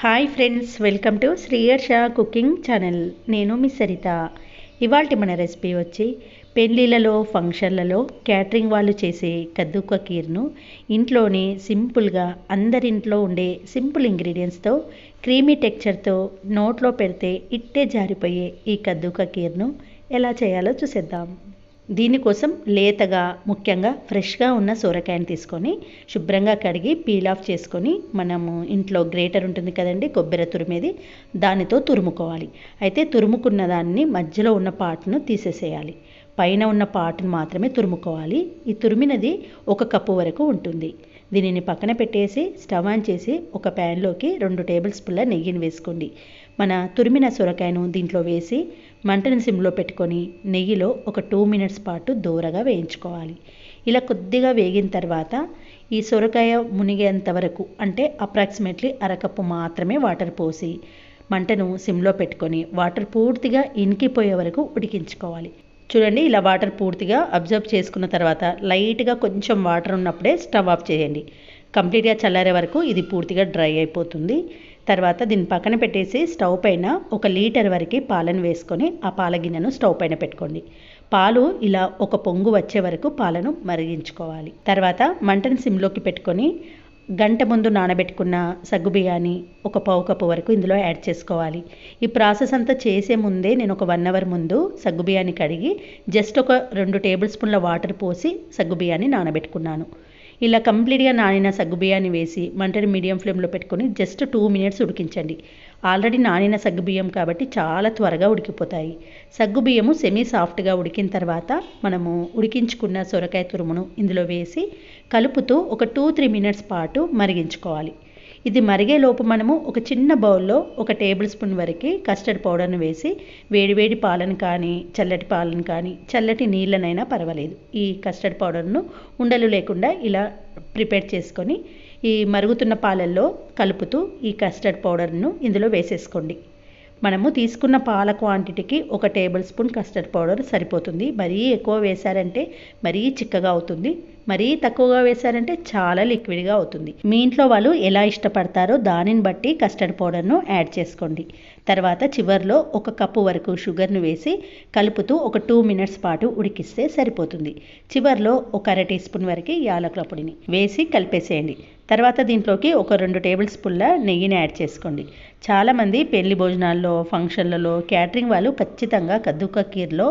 Hi friends welcome to Sriharsha cooking channel నేను మీ సరిత. ఇవాళ మన రెసిపీ వచ్చి పెళ్ళిళ్ళలో ఫంక్షన్లలో క్యాటరింగ్ వాళ్ళు చేసే కద్దుక కీర్ను ఇంట్లోనే సింపుల్గా అందరింట్లో ఉండే సింపుల్ ఇంగ్రీడియంట్స్తో క్రీమీ టెక్చర్తో నోట్లో పెడితే ఇట్టే జారిపోయే ఈ కద్దుక కీర్ను ఎలా చేయాలో చూసేద్దాం. దీనికోసం లేతగా ముఖ్యంగా ఫ్రెష్గా ఉన్న సొరకాయని తీసుకొని శుభ్రంగా కడిగి పీల్ ఆఫ్ చేసుకొని మనము ఇంట్లో గ్రేటర్ ఉంటుంది కదండి కొబ్బరి తురిమేది దానితో తురుముకోవాలి. అయితే తురుముకున్న దాన్ని మధ్యలో ఉన్న పాటును తీసేసేయాలి. పైన ఉన్న పాటును మాత్రమే తురుముకోవాలి. ఈ తురిమినది ఒక కప్పు వరకు ఉంటుంది. దీనిని పక్కన పెట్టేసి స్టవ్ ఆన్ చేసి ఒక ప్యాన్లోకి రెండు టేబుల్ స్పూన్ల నెయ్యిని వేసుకోండి. మన తురిమిన సొరకాయను దీంట్లో వేసి మంటను సిమ్లో పెట్టుకొని నెయ్యిలో ఒక టూ మినిట్స్ పాటు దూరగా వేయించుకోవాలి. ఇలా కొద్దిగా వేగిన తర్వాత ఈ సొరకాయ మునిగేంత వరకు అంటే అప్రాక్సిమేట్లీ అరకప్పు మాత్రమే వాటర్ పోసి మంటను సిమ్లో పెట్టుకొని వాటర్ పూర్తిగా ఇనికిపోయే వరకు ఉడికించుకోవాలి. చూడండి ఇలా వాటర్ పూర్తిగా అబ్జర్వ్ చేసుకున్న తర్వాత లైట్గా కొంచెం వాటర్ ఉన్నప్పుడే స్టవ్ ఆఫ్ చేయండి. కంప్లీట్గా చల్లారే వరకు ఇది పూర్తిగా డ్రై అయిపోతుంది. తర్వాత దీన్ని పక్కన పెట్టేసి స్టవ్ పైన ఒక లీటర్ వరకు పాలను వేసుకొని ఆ పాల గిన్నెను స్టవ్ పైన పెట్టుకోండి. పాలు ఇలా ఒక పొంగు వచ్చే వరకు పాలను మరిగించుకోవాలి. తర్వాత మంటను సిమ్లోకి పెట్టుకొని గంట ముందు నానబెట్టుకున్న సగ్గుబియ్యాన్ని ఒక పావు కప్పు వరకు ఇందులో యాడ్ చేసుకోవాలి. ఈ ప్రాసెస్ అంతా చేసే ముందే నేను ఒక వన్ అవర్ ముందు సగ్గుబియ్యాన్ని కడిగి జస్ట్ ఒక రెండు టేబుల్ స్పూన్ల వాటర్ పోసి సగ్గుబియ్యాన్ని నానబెట్టుకున్నాను. ఇలా కంప్లీట్గా నానిన సగ్గుబియ్యాన్ని వేసి మంటని మీడియం ఫ్లేమ్లో పెట్టుకొని జస్ట్ టూ మినిట్స్ ఉడికించండి. ఆల్రెడీ నానిన సగ్గుబియ్యం కాబట్టి చాలా త్వరగా ఉడికిపోతాయి. సగ్గుబియ్యము సెమీ సాఫ్ట్గా ఉడికిన తర్వాత మనము ఉడికించుకున్న సొరకాయ తురుమును ఇందులో వేసి కలుపుతూ ఒక టూ త్రీ మినిట్స్ పాటు మరిగించుకోవాలి. ఇది మరిగే లోపు మనము ఒక చిన్న బౌల్లో ఒక టేబుల్ స్పూన్ వరకు కస్టర్డ్ పౌడర్ను వేసి వేడివేడి పాలను కానీ చల్లటి పాలను కానీ చల్లటి నీళ్ళనైనా పర్వాలేదు. ఈ కస్టర్డ్ పౌడర్ను ఉండలు లేకుండా ఇలా ప్రిపేర్ చేసుకొని ఈ మరుగుతున్న పాలల్లో కలుపుతూ ఈ కస్టర్డ్ పౌడర్ను ఇందులో వేసేసుకోండి. మనము తీసుకున్న పాల క్వాంటిటీకి ఒక టేబుల్ స్పూన్ కస్టర్డ్ పౌడర్ సరిపోతుంది. మరీ ఎక్కువ వేశారంటే మరీ చిక్కగా అవుతుంది. మరీ తక్కువగా వేశారంటే చాలా లిక్విడ్గా అవుతుంది. మీ ఇంట్లో వాళ్ళు ఎలా ఇష్టపడతారో దానిని బట్టి కస్టర్డ్ పౌడర్ను యాడ్ చేసుకోండి. తర్వాత చివరిలో ఒక కప్పు వరకు షుగర్ను వేసి కలుపుతూ ఒక టూ మినిట్స్ పాటు ఉడికిస్తే సరిపోతుంది. చివరిలో ఒక అర టీ స్పూన్ వరకు యాలకుల పొడిని వేసి కలిపేసేయండి. తర్వాత దీంట్లోకి ఒక రెండు టేబుల్ స్పూన్ల నెయ్యిని యాడ్ చేసుకోండి. చాలామంది పెళ్ళి భోజనాల్లో ఫంక్షన్లలో క్యాటరింగ్ వాళ్ళు ఖచ్చితంగా కద్దుక కీర్లో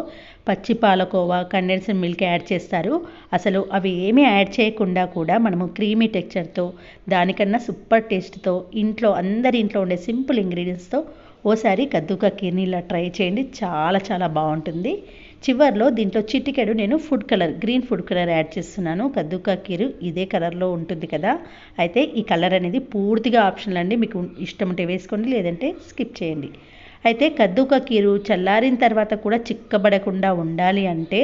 పచ్చి పాలకోవా కండెన్స్డ్ మిల్క్ యాడ్ చేస్తారు. అసలు అవి ఏమీ యాడ్ చేయకుండా కూడా మనము క్రీమీ టెక్చర్తో దానికన్నా సూపర్ టేస్ట్తో ఇంట్లో అందరి ఇంట్లో ఉండే సింపుల్ ఇంగ్రీడియంట్స్తో ఓసారి కద్దుకా కీర్ని ట్రై చేయండి. చాలా చాలా బాగుంటుంది. చివర్లో దీంట్లో చిటికెడు నేను food colour green food colour add చేస్తున్నాను. కద్దుకా కీరు ఇదే కలర్లో ఉంటుంది కదా. అయితే ఈ కలర్ అనేది పూర్తిగా ఆప్షనల్ అండి. మీకు ఇష్టం ఉంటే వేసుకోండి లేదంటే స్కిప్ చేయండి. అయితే కద్దుక కీరు చల్లారిన తర్వాత కూడా చిక్కబడకుండా ఉండాలి అంటే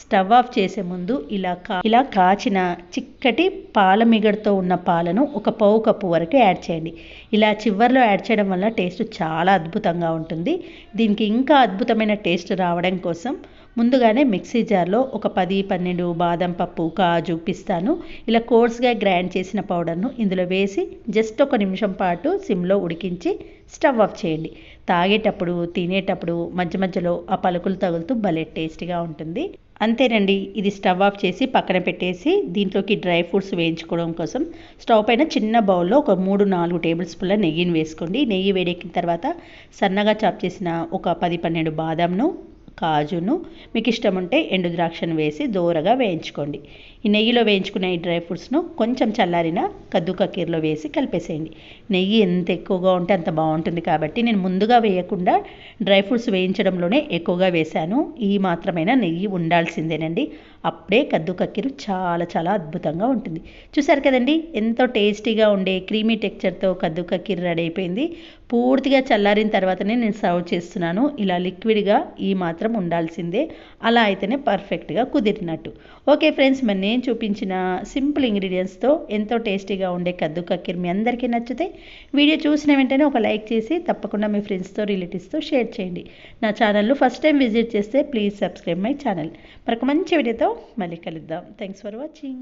స్టవ్ ఆఫ్ చేసే ముందు ఇలా కా ఇలా కాచిన చిక్కటి పాల మిగడతో ఉన్న పాలను ఒక పావు కప్పు వరకు యాడ్ చేయండి. ఇలా చివర్లో యాడ్ చేయడం వల్ల టేస్ట్ చాలా అద్భుతంగా ఉంటుంది. దీనికి ఇంకా అద్భుతమైన టేస్ట్ రావడం కోసం ముందుగానే మిక్సీ జార్లో ఒక పది పన్నెండు బాదం పప్పు కాజు పిస్తాను ఇలా కోర్స్గా గ్రైండ్ చేసిన పౌడర్ను ఇందులో వేసి జస్ట్ ఒక నిమిషం పాటు సిమ్లో ఉడికించి స్టవ్ ఆఫ్ చేయండి. తాగేటప్పుడు తినేటప్పుడు మధ్య మధ్యలో ఆ పలుకులు తగులుతూ భలే టేస్టీగా ఉంటుంది. అంతేనండి ఇది స్టవ్ ఆఫ్ చేసి పక్కన పెట్టేసి దీంట్లోకి డ్రై ఫ్రూట్స్ వేయించుకోవడం కోసం స్టవ్ పైన చిన్న బౌల్లో ఒక మూడు నాలుగు టేబుల్ స్పూన్ల నెయ్యిని వేసుకోండి. నెయ్యి వేడెక్కిన తర్వాత సన్నగా చాప్ చేసిన ఒక పది పన్నెండు బాదంను కాజును మీకు ఇష్టం ఉంటే ఎండు ద్రాక్షను వేసి దోరగా వేయించుకోండి. ఈ నెయ్యిలో వేయించుకున్న ఈ డ్రై ఫ్రూట్స్ను కొంచెం చల్లారిన కద్దుక కీరలో వేసి కలిపేసేయండి. నెయ్యి ఎంత ఎక్కువగా ఉంటే అంత బాగుంటుంది కాబట్టి నేను ముందుగా వేయకుండా డ్రై ఫ్రూట్స్ వేయించడంలోనే ఎక్కువగా వేశాను. ఈ మాత్రమైన నెయ్యి ఉండాల్సిందేనండి. అప్పుడే కద్దు కక్కీరు చాలా చాలా అద్భుతంగా ఉంటుంది. చూసారు కదండి ఎంతో టేస్టీగా ఉండే క్రీమీ టెక్చర్తో కద్దు కక్కీరు రెడీ అయిపోయింది. పూర్తిగా చల్లారిన తర్వాతనే నేను సర్వ్ చేస్తున్నాను. ఇలా లిక్విడ్గా ఈ మాత్రం ఉండాల్సిందే. అలా అయితేనే పర్ఫెక్ట్గా కుదిరినట్టు. ఓకే ఫ్రెండ్స్ మరి నేను చూపించిన సింపుల్ ఇంగ్రీడియంట్స్తో ఎంతో టేస్టీగా ఉండే కద్దు కక్కీర్ మీ అందరికీ నచ్చితే వీడియో చూసిన వెంటనే ఒక లైక్ చేసి తప్పకుండా మీ ఫ్రెండ్స్తో రిలేటివ్స్తో షేర్ చేయండి. నా ఛానల్ను ఫస్ట్ టైం విజిట్ చేస్తే ప్లీజ్ సబ్స్క్రైబ్ మై ఛానల్ మరొక మంచి వీడియోతో మళ్ళీ కలుద్దాం. Thanks for watching